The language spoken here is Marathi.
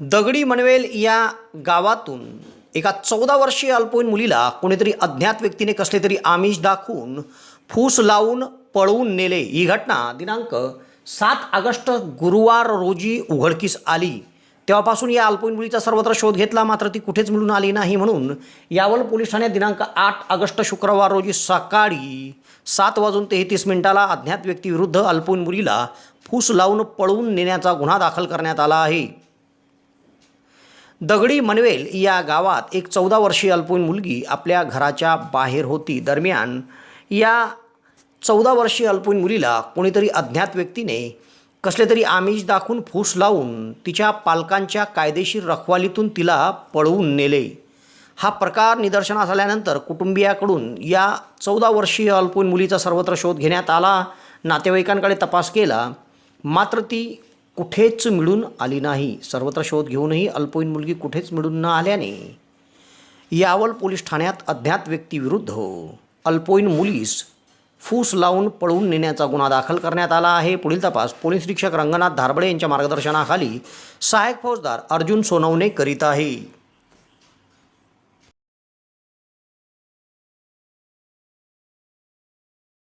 दगडी मनवेल या गावातून एका चौदा वर्षीय अल्पवयीन मुलीला कोणीतरी अज्ञात व्यक्तीने कसले तरी आमिष दाखवून फूस लावून पळवून नेले. ही घटना दिनांक सात ऑगस्ट गुरुवार रोजी उघडकीस आली. तेव्हापासून या अल्पवयीन मुलीचा सर्वत्र शोध घेतला मात्र ती कुठेच मिळून आली नाही म्हणून यावल पोलीस ठाण्यात दिनांक आठ ऑगस्ट शुक्रवार रोजी सकाळी सात वाजून तेहतीस मिनिटाला अज्ञात व्यक्तीविरुद्ध अल्पवयीन मुलीला फूस लावून पळवून नेण्याचा गुन्हा दाखल करण्यात आला आहे. दगडी मनवेल या गावात एक चौदा वर्षीय अल्पवयीन मुलगी आपल्या घराच्या बाहेर होती. दरम्यान या चौदा वर्षीय अल्पवयीन मुलीला कोणीतरी अज्ञात व्यक्तीने कसले तरी आमिष दाखवून फूस लावून तिच्या पालकांच्या कायदेशीर रखवालीतून तिला पळवून नेले. हा प्रकार निदर्शनास आल्यानंतर कुटुंबियाकडून या चौदा वर्षीय अल्पवयीन मुलीचा सर्वत्र शोध घेण्यात आला. नातेवाईकांकडे तपास केला. मात्र ती कुठेच मिळून आली नाही. सर्वत्र शोध घेऊनही अल्पवयीन मुलगी कुठेच मिळून न आल्याने. यावल पोलीस ठाण्यात अज्ञात व्यक्तीविरुद्ध अल्पवयीन मुलीस फूस लावून पळवून नेण्याचा गुन्हा दाखल करण्यात आला आहे. पुढील तपास पोलीस निरीक्षक रंगनाथ धारबळे यांच्या मार्गदर्शनाखाली सहाय्यक फौजदार अर्जुन सोनवणे करीत आहे.